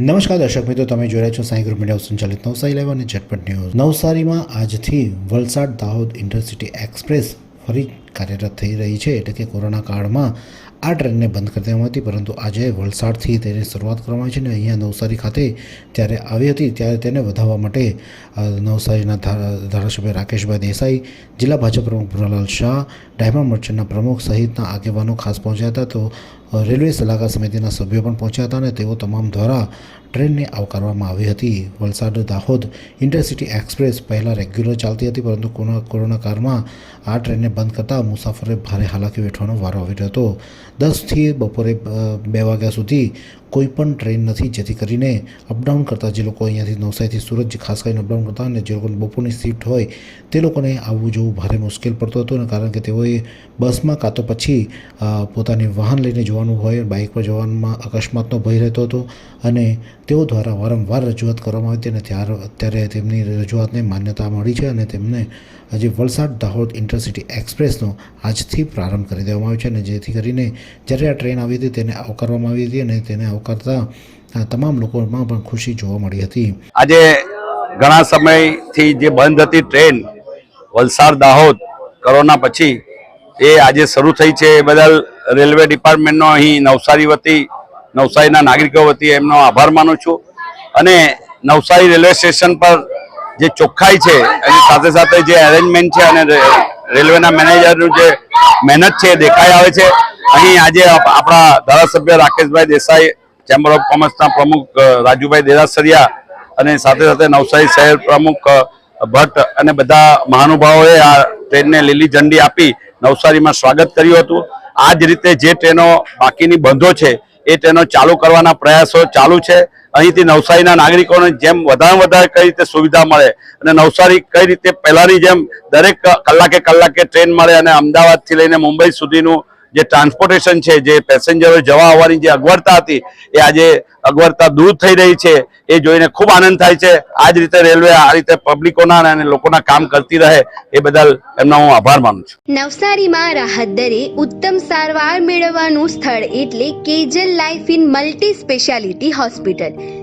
નમસ્કાર દર્શક મિત્રો, તમે જોઈ રહ્યા છો સાંઈ ગ્રુપ મીડિયા સંચાલિત નવસારી લાઈવ અને ઝટપટ ન્યૂઝ. નવસારીમાં આજથી વલસાડ દાહોદ ઇન્ટરસિટી એક્સપ્રેસ ફરી કાર્યરત થઈ રહી છે. એટલે કે કોરોના કાળમાં આ ટ્રેનને બંધ કરી દેવામાં હતી, પરંતુ આજે વલસાડથી તેની શરૂઆત કરવામાં આવી છે અને અહીંયા નવસારી ખાતે ત્યારે આવી હતી, ત્યારે તેને વધારવા માટે નવસારીના ધારાસભ્ય રાકેશભાઈ દેસાઈ, જિલ્લા ભાજપ પ્રમુખ ભુરાલાલ શાહ, ડાયમંડ મર્ચન્ટના પ્રમુખ સહિતના આગેવાનો ખાસ પહોંચ્યા હતા. તો રેલવે સલાહકાર સમિતિના સભ્યો પણ પહોંચ્યા હતા અને તેઓ તમામ દ્વારા ટ્રેનને આવકારવામાં આવી હતી. વલસાડ, દાહોદ ઇન્ટરસિટી એક્સપ્રેસ પહેલાં રેગ્યુલર ચાલતી હતી, પરંતુ કોરોના કાળમાં આ ટ્રેનને બંધ કરતાં મુસાફરે ભારે હાલાકી વેઠવાનો વારો આવી રહ્યો હતો. દસથી બપોરે બે વાગ્યા સુધી કોઈ પણ ટ્રેન નથી, જેથી કરીને અપડાઉન કરતા જે લોકો અહીંયાથી નવસારીથી સુરત ખાસ કરીને અપડાઉન કરતા અને જે લોકોને બપોરની શિફ્ટ હોય, તે લોકોને આવવું જવું ભારે મુશ્કેલ પડતું હતું અને કારણ કે તેઓએ બસમાં કાં તો પછી પોતાની વાહન લઈને જવાનું હોય, બાઇક પર જવામાં અકસ્માતનો ભય રહેતો હતો અને તેઓ દ્વારા વારંવાર રજૂઆત કરવામાં આવી હતી અને ત્યાર, અત્યારે તેમની રજૂઆતને માન્યતા મળી છે અને તેમને આજે વલસાડ દાહોદ ઇન્ટરસિટી એક્સપ્રેસનો આજથી પ્રારંભ કરી દેવામાં આવ્યો છે અને જેથી કરીને જ્યારે આ ટ્રેન આવી હતી તેને આવકારવામાં આવી હતી અને તેને આવકારતા તમામ લોકોમાં પણ ખુશી જોવા મળી હતી. આજે ઘણા સમયથી જે બંધ હતી ટ્રેન વલસાડ દાહોદ કોરોના પછી એ આજે શરૂ થઈ છે. એ બદલ રેલવે ડિપાર્ટમેન્ટનો અહીં નવસારી વતી, નવસારીના નાગરિકો વતી એમનો આભાર માનું છું. અને નવસારી રેલવે સ્ટેશન પર જે ચોખ્ખાઈ છે, એની સાથે સાથે જે અરેન્જમેન્ટ છે અને રેલવેના મેનેજરનું જે મહેનત છે દેખાઈ આવે છે. અહીં આજે આપણા ધારાસભ્ય રાકેશભાઈ દેસાઈ ચેમ્બર ઓફ કોમર્સના પ્રમુખ રાજુભાઈ દેરાસરિયા અને સાથે સાથે નવસારી શહેર પ્રમુખ ભટ્ટ અને બધા મહાનુભાવોએ આ ટ્રેનને લીલી ઝંડી આપી નવસારીમાં સ્વાગત કર્યું હતું. આ જ રીતે જે ટ્રેનો બાકીની બંધો છે, એ ટ્રેનો ચાલુ કરવાના પ્રયાસો ચાલુ છે. અહીંથી નવસારીના નાગરિકોને જેમ વધારે વધારે કઈ રીતે સુવિધા મળે અને નવસારી કઈ રીતે પહેલાની જેમ દરેક કલાકે કલાકે ટ્રેન મળે અને અમદાવાદથી લઈને મુંબઈ સુધીનું જે ટ્રાન્સપોર્ટેશન છે, જે પેસેન્જરો જવા આવવાની જે અગવડતા હતી, એ આજે અગવડતા દૂર થઈ રહી છે, એ જોઈને ખૂબ આનંદ થાય છે. આ જ રીતે રેલવે આ રીતે પબ્લિકોના અને લોકોના કામ કરતી રહે, એ બદલ એમનો હું આભાર માનું છું. નવસારીમાં રાહત દરે ઉત્તમ સારવાર મેળવવાનું સ્થળ એટલે Kejal life in multi speciality hospital.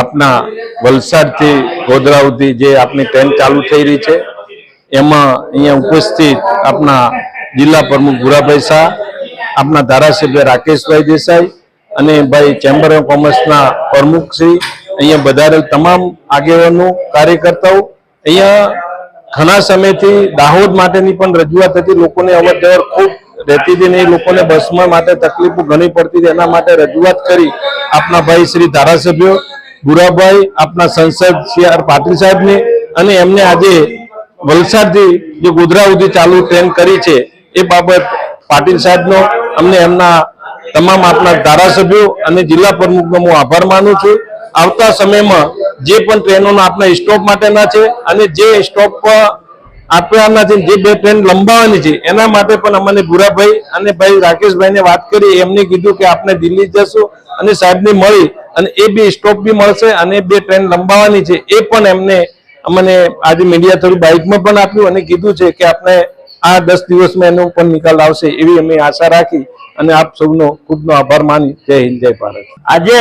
આપના વલસાડથી ગોધરા સુધી જે આપની ટ્રેન ચાલુ થઈ રહી છે, એમાં અહીંયા ઉપસ્થિત આપના જિલ્લા પ્રમુખ ગુરાભાઈ શાહ, આપના ધારાસભ્ય રાકેશભાઈ દેસાઈ અને ભાઈ ચેમ્બર ઓફ કોમર્સના પ્રમુખ શ્રી, અહીંયા વધારેલ તમામ આગેવાનો, કાર્યકર્તાઓ, અહીંયા ઘણા સમયથી દાહોદ માટેની પણ રજૂઆત હતી. લોકોને અવર જવર ખૂબ રહેતી હતી ને એ લોકોને બસમાં માટે તકલીફો ઘણી પડતી હતી. એના માટે રજૂઆત કરી આપના ભાઈ શ્રી ધારાસભ્યો ભુરાભાઈ, આપના સંસદ સી આર પાટીલ સાહેબને અને એમને આજે વલસાડથી જે ગોધરા સુધી ચાલુ ટ્રેન કરી છે, એ બાબત પાટીલ સાહેબનો અમને એમના તમામ આપના ધારાસભ્યો અને જિલ્લા પ્રમુખનો હું આભાર માનું છું. આવતા સમયમાં જે પણ ટ્રેનોના આપના સ્ટોપ માટેના છે અને જે સ્ટોપ આપવાના છે, જે બે ટ્રેન લંબાવવાની છે, એના માટે પણ અમને ભુરાભાઈ અને ભાઈ રાકેશભાઈને વાત કરી, એમને કીધું કે આપણે દિલ્હી જશું. અને સાહેબને મળી અને એ બે સ્ટોપ બી મળશે અને બે ટ્રેન લંબાવાની છે, એ પણ એમને અમને આજે મીડિયા થ્રુ બાઇકમાં પણ આપ્યું અને કીધું છે કે આપણે આ દસ દિવસમાં એનો પણ નિકાલ આવશે એવી અમે આશા રાખી અને આપ સૌનો ખુદનો આભાર માની જય હિન્દ, જય ભારત. આજે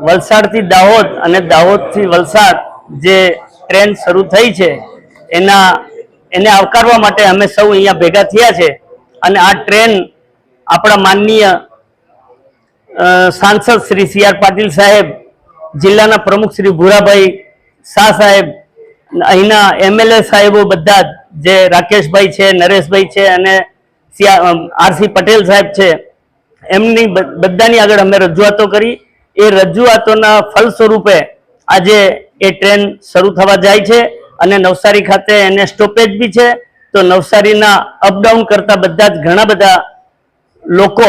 વલસાડથી દાહોદ અને દાહોદથી વલસાડ જે ટ્રેન શરૂ થઈ છે, એના, એને આવકારવા માટે અમે સૌ અહીંયા ભેગા થયા છે અને આ ટ્રેન આપણા માનનીય સાંસદ શ્રી સી આર પાટીલ સાહેબ, જિલ્લાના પ્રમુખ શ્રી ભૂરાભાઈ શાહ સાહેબ, અહીંના એમએલએ સાહેબો બધા જે રાકેશભાઈ છે, નરેશભાઈ છે અને આરસી પટેલ સાહેબ છે, એમની બધાની આગળ અમે રજૂઆતો કરી. એ રજૂઆતોના ફલ સ્વરૂપે આજે એ ટ્રેન શરૂ થવા જાય છે અને નવસારી ખાતે એને સ્ટોપેજ બી છે. તો નવસારીના અપડાઉન કરતા બધા જ ઘણા બધા લોકો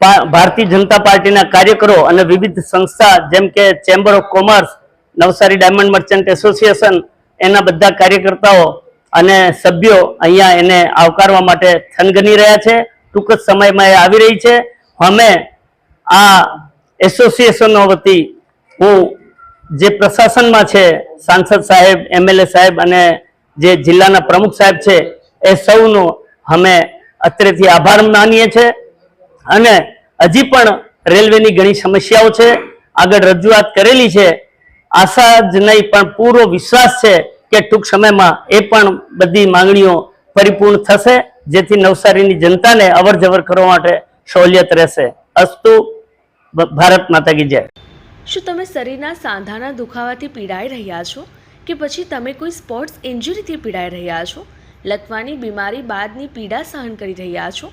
ભારતીય જનતા પાર્ટીના કાર્યકરો અને વિવિધ સંસ્થા જેમ કે chamber of commerce Navsari diamond merchant association એના બધા કાર્યકર્તાઓ અને સભ્યો અહીંયા એને આવકારવા માટે થનગની રહ્યા છે. ટૂંક જ સમયમાં એ આવી રહી છે. અમે આ એસોસિએશનો વતી હું જે પ્રશાસનમાં છે, સાંસદ સાહેબ, એમએલએ સાહેબ અને જે જિલ્લાના પ્રમુખ સાહેબ છે, એ સૌનો અમે અત્રેથી આભાર માનીએ છીએ અને હજી પણ રેલવેની ઘણી સમસ્યાઓ છે. આગળ રજૂઆત કરેલી છે. આશા જ નહીં, પણ પૂરો વિશ્વાસ છે કે ટૂંક સમયમાં એ પણ બધી માંગણીઓ પરિપૂર્ણ થશે, જેથી નવસારીની જનતાને અવર જવર કરવા માટે સહુલિયત રહેશે. અસ્તુ ભારત માતા કી જય. શું તમે શરીરના સાંધાના દુખાવાથી પીડાઈ રહ્યા છો? કે પછી તમે કોઈ સ્પોર્ટ્સ ઇન્જરીથી પીડાઈ રહ્યા છો? લકવાની બીમારી બાદની પીડા સહન કરી રહ્યા છો?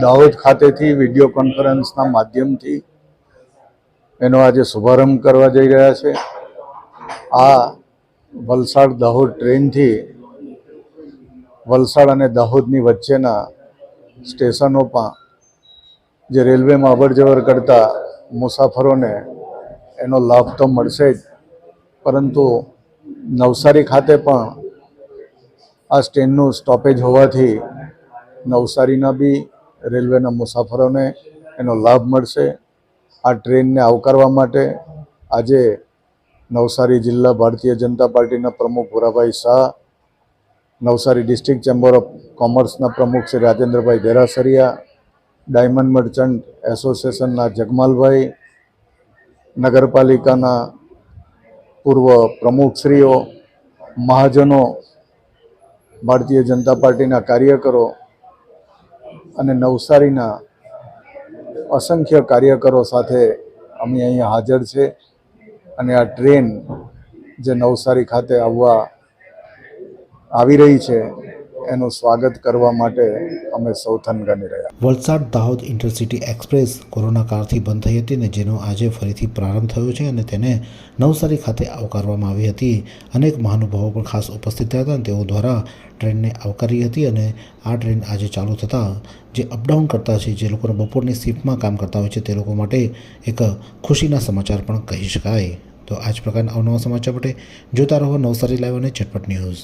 દાહોદ ખાતેથી વીડિયો કોન્ફરન્સના માધ્યમથી એનો આજે શુભારંભ કરવા જઈ રહ્યા છે. આ વલસાડ દાહોદ ટ્રેનથી વલસાડ અને દાહોદની વચ્ચેના સ્ટેશનો પણ જે રેલવેમાં અવરજવર કરતા મુસાફરોને એનો લાભ તો મળશે જ. પરંતુ નવસારી ખાતે પણ આ સ્ટેન્ડનું સ્ટોપેજ હોવાથી નવસારીના બી રેલવેના મુસાફરોને એનો લાભ મળશે. આ ટ્રેનને આવકારવા માટે આજે નવસારી જિલ્લા ભારતીય જનતા પાર્ટીના પ્રમુખ Bhurabhai Shah, Navsari district chamber of કોમર્સના પ્રમુખ શ્રી રાજેન્દ્રભાઈ દેરાસરિયા, ડાયમંડ મર્ચન્ટ એસોસિએશનના જગમાલભાઈ, નગરપાલિકાના પૂર્વ પ્રમુખશ્રીઓ, મહાજનો, ભારતીય જનતા પાર્ટીના કાર્યકરો અને નવસારીના અસંખ્ય કાર્યકરો સાથે અમે અહીંયા હાજર છે. અને આ ટ્રેન જે નવસારી ખાતે આવવા આવી રહી છે એનું સ્વાગત કરવા માટે અમે સૌ થનગની રહ્યા. Valsad Dahod intercity express corona કાળથી બંધ થઈ હતી અને જેનો આજે ફરીથી પ્રારંભ થયો છે અને તેને નવસારી ખાતે આવકારવામાં આવી હતી. અનેક મહાનુભાવો પણ ખાસ ઉપસ્થિત થયા હતા અને તેઓ દ્વારા ટ્રેનને આવકારી હતી અને આ ટ્રેન આજે ચાલુ થતાં જે અપડાઉન કરતા છે, જે લોકોને બપોરની શિફ્ટમાં કામ કરતા હોય છે, તે લોકો માટે એક ખુશીના સમાચાર પણ કહી શકાય. તો આ જ પ્રકારના અવનવા સમાચાર માટે જોતા રહો નવસારી લાઈવ અને ચટપટ ન્યૂઝ.